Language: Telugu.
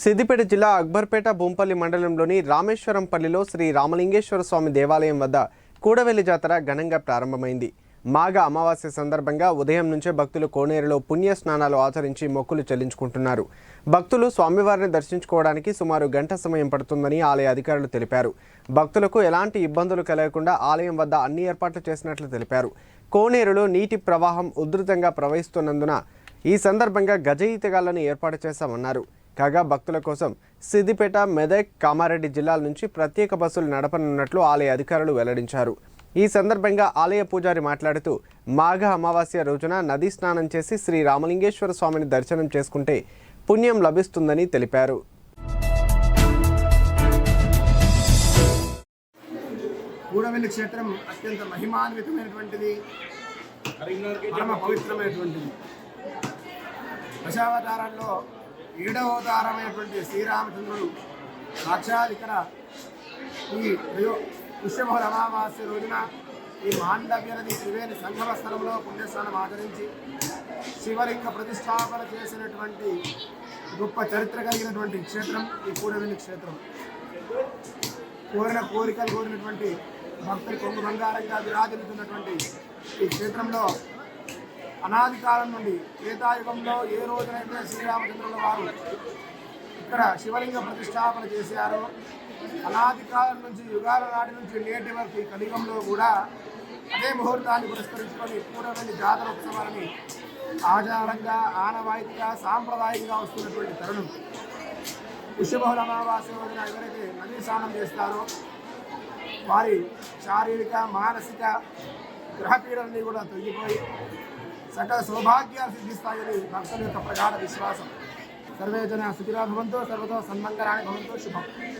సిద్దిపేట జిల్లా అక్బర్పేట బొంపల్లి మండలంలోని రామేశ్వరంపల్లిలో శ్రీ రామలింగేశ్వర స్వామి దేవాలయం వద్ద కూడవెల్లి జాతర ఘనంగా ప్రారంభమైంది. మాఘ అమావాస్య సందర్భంగా ఉదయం నుంచే భక్తులు కోనేరులో పుణ్య స్నానాలు ఆచరించి మొక్కులు చెల్లించుకుంటున్నారు. భక్తులు స్వామివారిని దర్శించుకోవడానికి సుమారు గంట సమయం పడుతుందని ఆలయ అధికారులు తెలిపారు. భక్తులకు ఎలాంటి ఇబ్బందులు కలగకుండా ఆలయం వద్ద అన్ని ఏర్పాట్లు చేసినట్లు తెలిపారు. కోనేరులో నీటి ప్రవాహం ఉధృతంగా ప్రవహిస్తున్నందున ఈ సందర్భంగా గజ ఈతగాళ్ళను ఏర్పాటు చేశామన్నారు. కాగా భక్తుల కోసం సిద్దిపేట మెదక్ కామారెడ్డి జిల్లాల నుంచి ప్రత్యేక బస్సులు నడపనున్నట్లు ఆలయ అధికారులు వెల్లడించారు. ఈ సందర్భంగా ఆలయ పూజారి మాట్లాడుతూ మాఘ అమావాస్య రోజున నదీ స్నానం చేసి శ్రీ రామలింగేశ్వర స్వామిని దర్శనం చేసుకుంటే పుణ్యం లభిస్తుందని తెలిపారు. కూడవెల్లి క్షేత్రం అత్యంత మహిమాన్వితమైనటువంటిది పరమ పవిత్రమైనటువంటిది. దశావతారంలో ఏడవ శ్రీరామచంద్రుడు సాక్షాత్ ఇక్కడ ఈ త్రయో అమావాస్య రోజున ఈ మాండవ్య నది త్రివేణి సంగమ స్థలంలో పుణ్యస్నానం ఆచరించి శివలింగ ప్రతిష్టాపన చేసినటువంటి గొప్ప చరిత్ర కలిగినటువంటి క్షేత్రం ఈ కూడవెల్లి క్షేత్రం. కోరిన కోరికలు కోరినటువంటి భక్తులు కొంగు బంగారంగా విరాజిల్లుతున్నటువంటి ఈ క్షేత్రంలో అనాది కాలం నుండి త్రేతాయుగంలో ఏ రోజునైతే శ్రీరామచంద్రుల వారు ఇక్కడ శివలింగ ప్రతిష్టాపన చేశారో అనాది కాలం నుంచి యుగాల నాటి నుంచి నేటి వరకు ఈ కలియుగంలో కూడా అదే ముహూర్తాన్ని పురస్కరించుకొని పూర్వమైన జాతర ఉత్సవాలని ఆచారంగా ఆనవాయితీగా సాంప్రదాయంగా వస్తున్నటువంటి తరుణం. పుష్యబహుళ అమావాస్య రోజున ఎవరైతే నదీ స్నానం చేస్తారో వారి శారీరక మానసిక గ్రహపీడలన్నీ కూడా తొలగిపోయి సకల సౌభాగ్యాలు సిద్ధిస్తాయని భక్తుల యొక్క ప్రగాఢ విశ్వాసం సర్వే జన సుఖిరా భవంతో సర్వతో సన్మంగళాన్ని భవంతో శుభం